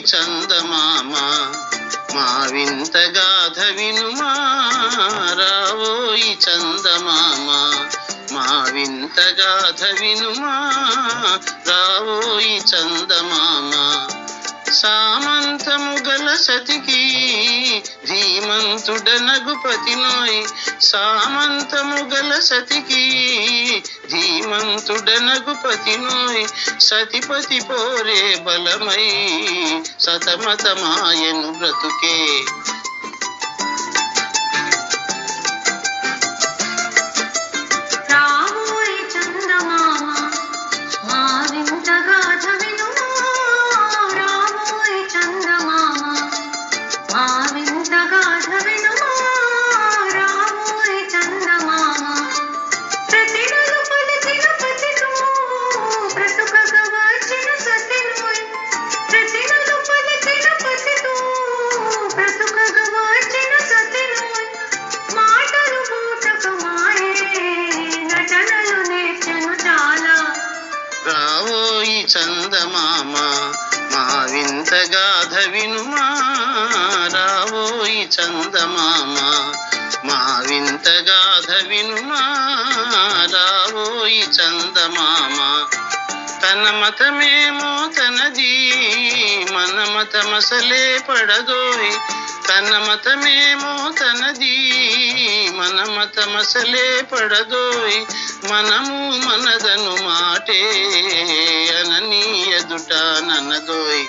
చందమామ మా వింత గాథ వినుమా? రావోయి చందమామ మా వింత గాథ వినుమా? రావోయి చందమామ సామంతము గల సతికి ధీమంతుడనగు పతినోయ్ సామంతము గల సతికి. ధీమంతుడనగు పతినోయ్ సతిపతి పోరే బలమై సతమతమాయను బ్రతుకే. చందమామ మా వింత గాథ వినుమా? రావోయి చందమామ మా వింత గాథ వినుమా? రావోయి చందమామ తన మతమేమో తనది మన మతమసలే పడదోయ్. తన మతమేమో తనది మన మతమసలే పడదోయ్. మనము మనదను మాటే అనని దుట నన్నదోయ్.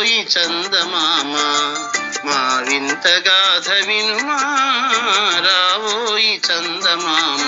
పోయి చందమామ మా వింత గాథ వినుమా. రావోయి చందమామ.